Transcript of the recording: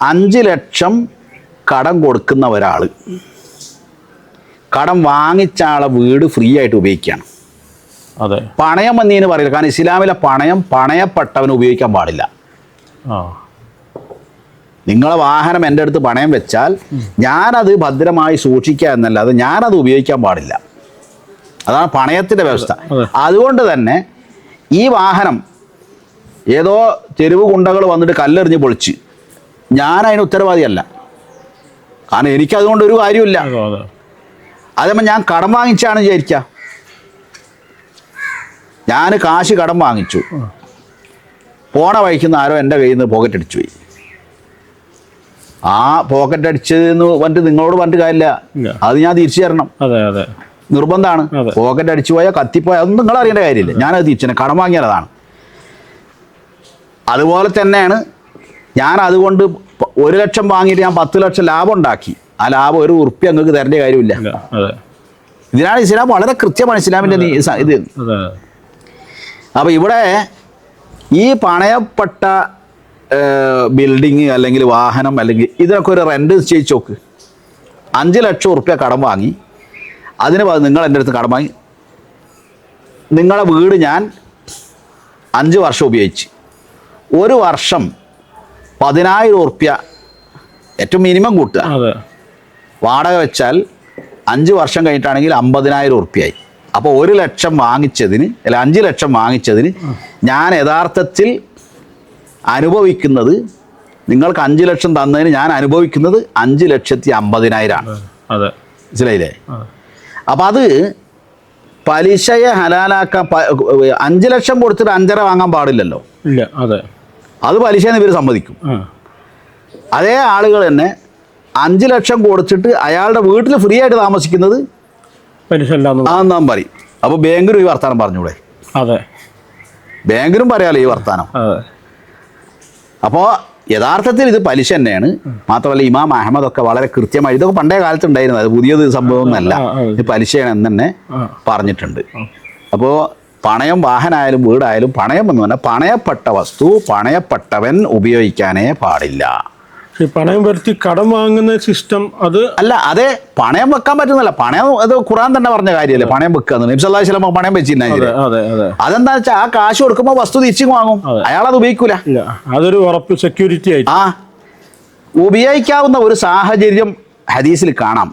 അഞ്ച് ലക്ഷം കടം കൊടുക്കുന്ന ഒരാൾ കടം വാങ്ങിച്ച ആളെ വീട് ഫ്രീ ആയിട്ട് ഉപയോഗിക്കുകയാണ് അതെ. പണയം എന്നീന് പറയില്ല. കാരണം ഇസ്ലാമിലെ പണയം പണയപ്പെട്ടവന് ഉപയോഗിക്കാൻ പാടില്ല. നിങ്ങളെ വാഹനം എന്റെ അടുത്ത് പണയം വെച്ചാൽ ഞാനത് ഭദ്രമായി സൂക്ഷിക്കുക എന്നല്ലാതെ ഞാനത് ഉപയോഗിക്കാൻ പാടില്ല. അതാണ് പണയത്തിന്റെ വ്യവസ്ഥ. അതുകൊണ്ട് തന്നെ ഈ വാഹനം ഏതോ തെരുവ് ഗുണ്ടകൾ വന്നിട്ട് കല്ലെറിഞ്ഞ് പൊളിച്ച് ഞാൻ അതിന് ഉത്തരവാദിയല്ല. കാരണം എനിക്കതുകൊണ്ട് ഒരു കാര്യമില്ല അതെ അതെ. അതേപോലെ ഞാൻ കടം വാങ്ങിച്ചാണ് വിചാരിക്കുക ഞാൻ കാശ് കടം വാങ്ങിച്ചു. പോണ വഴിക്കുന്ന ആരോ എന്റെ കയ്യിൽ നിന്ന് പോക്കറ്റ് അടിച്ചു പോയി. ആ പോക്കറ്റ് അടിച്ചതെന്ന് പറഞ്ഞിട്ട് നിങ്ങളോട് പറഞ്ഞിട്ട് കാര്യമില്ല. അത് ഞാൻ തിരിച്ചു തരണം. നിർബന്ധമാണ്. പോക്കറ്റ് അടിച്ചു പോയാൽ കത്തിപ്പോയാൽ അതൊന്നും നിങ്ങൾ അറിയേണ്ട കാര്യമില്ല ഞാനത് തിരിച്ചു കടം വാങ്ങിയാലതാണ് അതുപോലെ തന്നെയാണ് ഞാൻ അതുകൊണ്ട് ഒരു ലക്ഷം വാങ്ങിയിട്ട് ഞാൻ പത്ത് ലക്ഷം ലാഭം ഉണ്ടാക്കി. ആ ലാഭം ഒരു ഉറുപ്പി അങ്ങക്ക് തരേണ്ട കാര്യമില്ല. ഇതിനാണ് ഇസ്ലാം വളരെ കൃത്യമാണ് ഇസ്ലാമിന്റെ ഇത്. അതെ അപ്പോൾ ഇവിടെ ഈ പണയപ്പെട്ട ബിൽഡിങ് അല്ലെങ്കിൽ വാഹനം അല്ലെങ്കിൽ ഇതിനൊക്കെ ഒരു റെന്റ് നിശ്ചയിച്ച് നോക്ക്. അഞ്ച് ലക്ഷം ഉറുപ്പ്യ കടം വാങ്ങി. അതിന് നിങ്ങൾ എന്റെ അടുത്ത് കടം വാങ്ങി. നിങ്ങളെ വീട് ഞാൻ അഞ്ച് വർഷം ഉപയോഗിച്ച്. ഒരു വർഷം പതിനായിരം ഉറുപ്യ ഏറ്റവും മിനിമം കൂട്ടുക. വാടക വെച്ചാൽ അഞ്ച് വർഷം കഴിഞ്ഞിട്ടാണെങ്കിൽ അമ്പതിനായിരം ഉറുപ്പ്യായി. അപ്പോൾ ഒരു ലക്ഷം വാങ്ങിച്ചതിന് അല്ല അഞ്ച് ലക്ഷം വാങ്ങിച്ചതിന് ഞാൻ യഥാർത്ഥത്തിൽ അനുഭവിക്കുന്നത് നിങ്ങൾക്ക് അഞ്ച് ലക്ഷം തന്നതിന് ഞാൻ അനുഭവിക്കുന്നത് അഞ്ച് ലക്ഷത്തി അമ്പതിനായിരമാണ് മനസ്സിലായില്ലേ? അപ്പം അത് പലിശയെ ഹലാലാക്കാൻ അഞ്ച് ലക്ഷം കൊടുത്തിട്ട് അഞ്ചര വാങ്ങാൻ പാടില്ലല്ലോ. ഇല്ല അതെ. അത് പലിശയെന്ന് ഇവർ സമ്മതിക്കും. അതേ ആളുകൾ തന്നെ അഞ്ച് ലക്ഷം കൊടുത്തിട്ട് അയാളുടെ വീട്ടിൽ ഫ്രീ ആയിട്ട് താമസിക്കുന്നത് പലിശ ഇല്ലാന്ന് അതെന്നാൻ പറയും. അപ്പോൾ ബാങ്കിലും ഈ വർത്താനം പറഞ്ഞൂടെ? അതെ. ബാങ്കിലും പറയാലോ ഈ വർത്താനം? അപ്പോ അപ്പോൾ യഥാർത്ഥത്തിൽ ഇത് പലിശ തന്നെയാണ്. മാത്രമല്ല ഇമാം അഹമ്മദ് ഒക്കെ വളരെ കൃത്യമായി ഇതൊക്കെ പണ്ടേ കാലത്ത് ഉണ്ടായിരുന്നത് അത് പുതിയത് ആ, ഇത് പലിശയാണ് എന്ന് തന്നെ പറഞ്ഞിട്ടുണ്ട്. അപ്പോൾ പണയം വാഹനമായാലും വീടായാലും പണയം എന്ന് പറഞ്ഞാൽ പണയപ്പെട്ട വസ്തു പണയപ്പെട്ടവൻ ഉപയോഗിക്കാനേ പാടില്ല. പണയം വരുത്തി കടം വാങ്ങുന്ന സിസ്റ്റം അത് അല്ല അതെ പണയം വെക്കാൻ പറ്റുന്നല്ല പണയം അത് ഖുറാൻ തന്നെ പറഞ്ഞ കാര്യമല്ലേ? പണയം വെക്കുക നബ്സല്ലാ പണയം വെച്ചിട്ടുണ്ടെങ്കിൽ അതെ അതെ അതെന്താ വെച്ചാൽ ആ കാശ് കൊടുക്കുമ്പോൾ വസ്തു തിരിച്ചു വാങ്ങും. അയാൾ അത് ഉപയോഗിക്കൂല. അതൊരു ഉറപ്പ് സെക്യൂരിറ്റി ആയിട്ട്. ആ ഉപയോഗിക്കാവുന്ന ഒരു സാഹചര്യം ഹദീസിൽ കാണാം.